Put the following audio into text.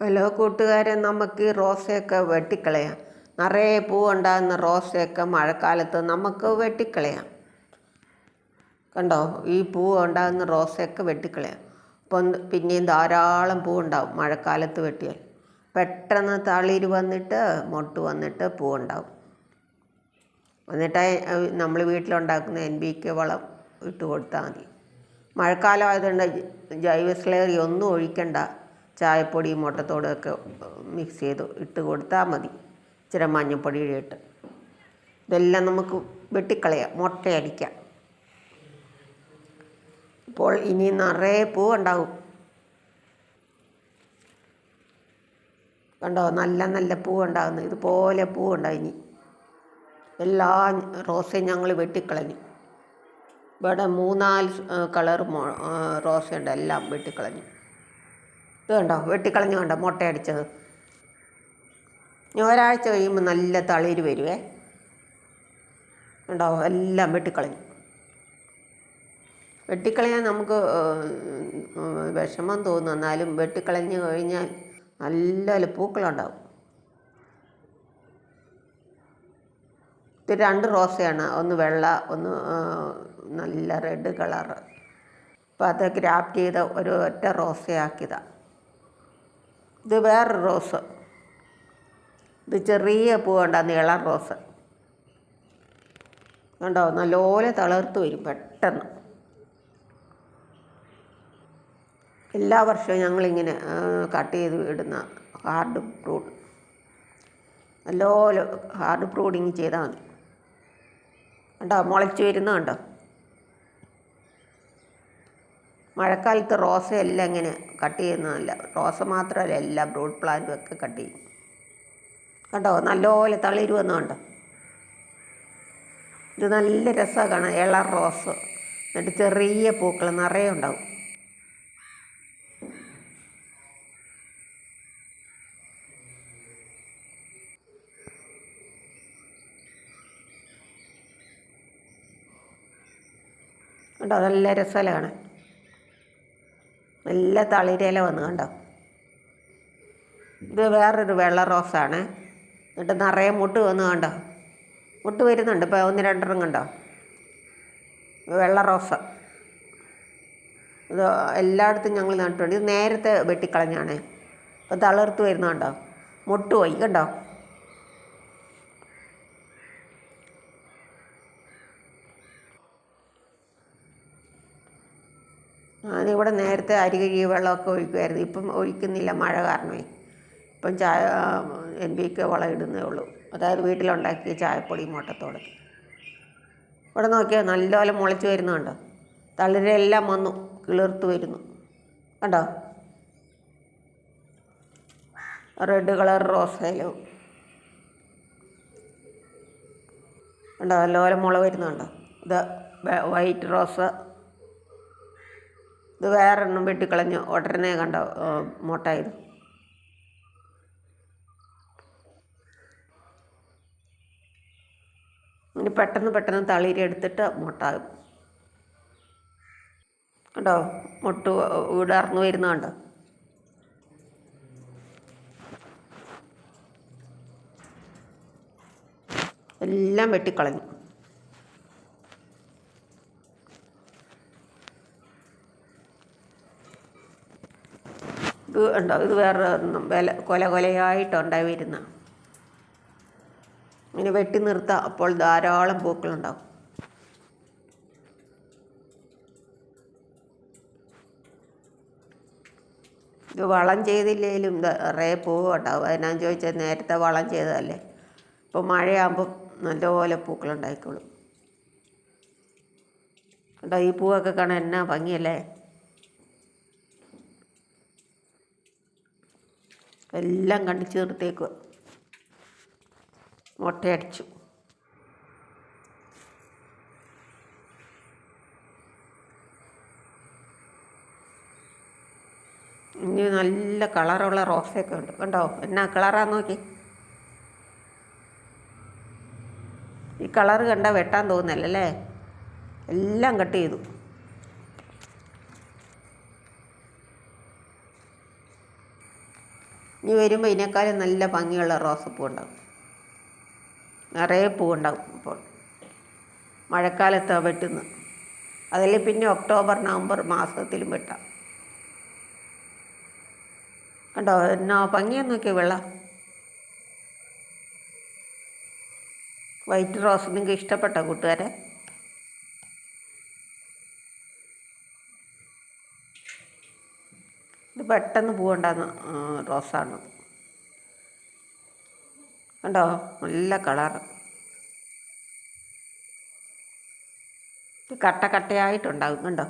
Hello കൂട്ടുകാരെ നമുക്ക് ഈ റോസയൊക്കെ വെട്ടിക്കളയാം. നിറയെ പൂവുണ്ടാകുന്ന റോസയൊക്കെ മഴക്കാലത്ത് നമുക്ക് വെട്ടിക്കളയാം. കണ്ടോ ഈ പൂ ഉണ്ടാകുന്ന റോസയൊക്കെ വെട്ടിക്കളയാം. അപ്പം പിന്നെയും ധാരാളം പൂവുണ്ടാവും മഴക്കാലത്ത് വെട്ടിയാൽ. പെട്ടെന്ന് തളിര് വന്നിട്ട് മൊട്ട് വന്നിട്ട് പൂവുണ്ടാവും. എന്നിട്ട് നമ്മൾ വീട്ടിലുണ്ടാക്കുന്ന എൻ ബി കെ വളം ഇട്ട് കൊടുത്താൽ മതി. മഴക്കാലം ആയതുകൊണ്ട് ജൈവ സ്ലേറി ഒന്നും ഒഴിക്കണ്ട. ചായപ്പൊടി മുട്ടത്തോടൊക്കെ മിക്സ് ചെയ്ത് ഇട്ട് കൊടുത്താൽ മതി. ഇച്ചിരി മഞ്ഞൾപ്പൊടി ഇട്ട് ഇതെല്ലാം നമുക്ക് വെട്ടിക്കളയാം മുട്ടയടിക്കാം. ഇപ്പോൾ ഇനി നിറയെ പൂ ഉണ്ടാവും കണ്ടോ? നല്ല നല്ല പൂ ഉണ്ടാകുന്നു ഇതുപോലെ പൂ ഉണ്ടാവും ഇനി. എല്ലാ റോസയും ഞങ്ങൾ വെട്ടിക്കളഞ്ഞു. ഇവിടെ മൂന്നാൽ കളർ റോസയുണ്ട്. എല്ലാം വെട്ടിക്കളഞ്ഞു. ഇത് കണ്ടോ വെട്ടിക്കളഞ്ഞ് കണ്ടോ? മുട്ടയടിച്ചത്. ഒരാഴ്ച കഴിയുമ്പോൾ നല്ല തളിര് വരുവേ. ഉണ്ടോ എല്ലാം വെട്ടിക്കളഞ്ഞു. വെട്ടിക്കളയാൻ നമുക്ക് വിഷമം തോന്നും. എന്നാലും വെട്ടിക്കളഞ്ഞ് കഴിഞ്ഞാൽ നല്ല പൂക്കളുണ്ടാവും. ഇത് രണ്ട് റോസയാണ്. ഒന്ന് വെള്ള ഒന്ന് നല്ല റെഡ് കളറ്. അപ്പോൾ അത് ഗ്രാഫ്റ്റ് ചെയ്ത ഒരു ഒറ്റ റോസയാക്കിയതാണ് ഇത് വേറെ റോസ്. ഇത് ചെറിയ പൂ കണ്ട നീള റോസ്. കണ്ടോ? നല്ലപോലെ തളർത്ത് വരും പെട്ടെന്ന്. എല്ലാ വർഷവും ഞങ്ങളിങ്ങനെ കട്ട് ചെയ്ത് ഇടുന്ന ഹാർഡ് പ്രൂഡ് നല്ലപോലെ ഹാർഡ് പ്രൂഡിങ് ചെയ്താൽ മതി. കണ്ടോ? മുളച്ച് വരുന്ന കണ്ടോ? മഴക്കാലത്ത് റോസയെല്ലാം ഇങ്ങനെ കട്ട് ചെയ്യുന്നതല്ല. റോസ മാത്രമല്ല എല്ലാ ബ്രൂഡ് പ്ലാന്റും ഒക്കെ കട്ട് ചെയ്യും. കണ്ടോ? നല്ലപോലെ തളിര് വന്ന കണ്ടോ? ഇത് നല്ല രസമാണ് കാണാൻ. ഇള റോസ്. എന്നിട്ട് ചെറിയ പൂക്കൾ നിറയെ ഉണ്ടാവും. കണ്ടോ? നല്ല രസമല്ല കാണാൻ? നല്ല തളിരില വന്ന് കണ്ടോ? ഇത് വേറൊരു വെള്ള റോസാണ്. എന്നിട്ട് നിറയെ മുട്ട് വന്ന് കണ്ടോ? മുട്ട് വരുന്നുണ്ട്. ഇപ്പോൾ ഒന്ന് രണ്ടെണ്ണം കണ്ടോ? വെള്ള റോസ. ഇത് എല്ലായിടത്തും ഞങ്ങൾ നട്ടുണ്ട് ഇത് നേരത്തെ വെട്ടിക്കളഞ്ഞാണ്. അപ്പോൾ തളിർത്ത് വരുന്നുണ്ടോ മുട്ട് പോയി. കണ്ടോ? ഞാനിവിടെ നേരത്തെ അരി കഴുകിയ വെള്ളമൊക്കെ ഒഴിക്കുമായിരുന്നു. ഇപ്പം ഒഴിക്കുന്നില്ല മഴ കാരണമേ. ഇപ്പം ചായ എൻ ബി കെ വളം ഇടുന്നേ ഉള്ളൂ. അതായത് വീട്ടിലുണ്ടാക്കിയ ചായപ്പൊടി മുട്ടത്തോട്. ഇവിടെ നോക്കിയാൽ നല്ലപോലെ മുളച്ച് വരുന്നുണ്ടോ തളിരെല്ലാം വന്നു കിളിർത്ത് വരുന്നു. കണ്ടോ? റെഡ് കളർ റോസയിലും കണ്ടോ? നല്ലപോലെ മുള വരുന്നുണ്ടോ ഇത് വൈറ്റ് റോസ് ഇത് വേറെ എണ്ണം വെട്ടിക്കളഞ്ഞു ഉടനെ കണ്ട മുട്ടായത് ഇനി പെട്ടെന്ന് പെട്ടെന്ന് തളിരി എടുത്തിട്ട് മുട്ടാകും. കണ്ടോ? മുട്ട് വീടർന്നു വരുന്നുണ്ട് എല്ലാം വെട്ടിക്കളഞ്ഞു. ഇത് ഉണ്ടോ? ഇത് വേറെ വില കൊല കൊലയായിട്ടുണ്ടായി വരുന്ന. ഇങ്ങനെ വെട്ടി നിർത്താം അപ്പോൾ ധാരാളം പൂക്കളുണ്ടാവും. ഇത് വളം ചെയ്തില്ലെങ്കിലും നിറയെ പൂവുണ്ടാവും. അതിനാൻ ചോദിച്ചാൽ നേരത്തെ വളം ചെയ്തതല്ലേ? ഇപ്പോൾ മഴയാകുമ്പം നല്ലപോലെ പൂക്കളുണ്ടായിക്കോളും. കേട്ടോ ഈ പൂവൊക്കെ കാണാൻ എന്നാ ഭംഗിയല്ലേ? എല്ലാം കണ്ടിച്ച് ചേർത്തേക്കുക മുട്ടയടിച്ചു. ഇനി നല്ല കളറുള്ള റോസയൊക്കെ ഉണ്ട്. കണ്ടോ? എന്നാ കളറാന്ന് നോക്കി. ഈ കളറ് കണ്ടാൽ വെട്ടാൻ തോന്നുന്നല്ലേ എല്ലാം കട്ട് ചെയ്തു. ഇനി വരുമ്പോൾ ഇതിനേക്കാളും നല്ല ഭംഗിയുള്ള റോസപ്പൂ ഉണ്ടാകും നിറയെ പൂ ഉണ്ടാകും ഇപ്പോൾ മഴക്കാലത്താണ് വെട്ടുന്നത് അതിൽ പിന്നെ ഒക്ടോബർ നവംബർ മാസത്തിലും വെട്ടാം. കണ്ടോ? എന്നാ ഭംഗിയെന്ന് വെള്ളം വൈറ്റ് റോസ് നിങ്ങൾക്ക് ഇഷ്ടപ്പെട്ട കൂട്ടുകാരെ ഇത് പെട്ടെന്ന് പൂവുണ്ടാകുന്ന റോസാണ്. കണ്ടോ? നല്ല കളറ് കട്ട കട്ടയായിട്ടുണ്ടാകും കണ്ടോ?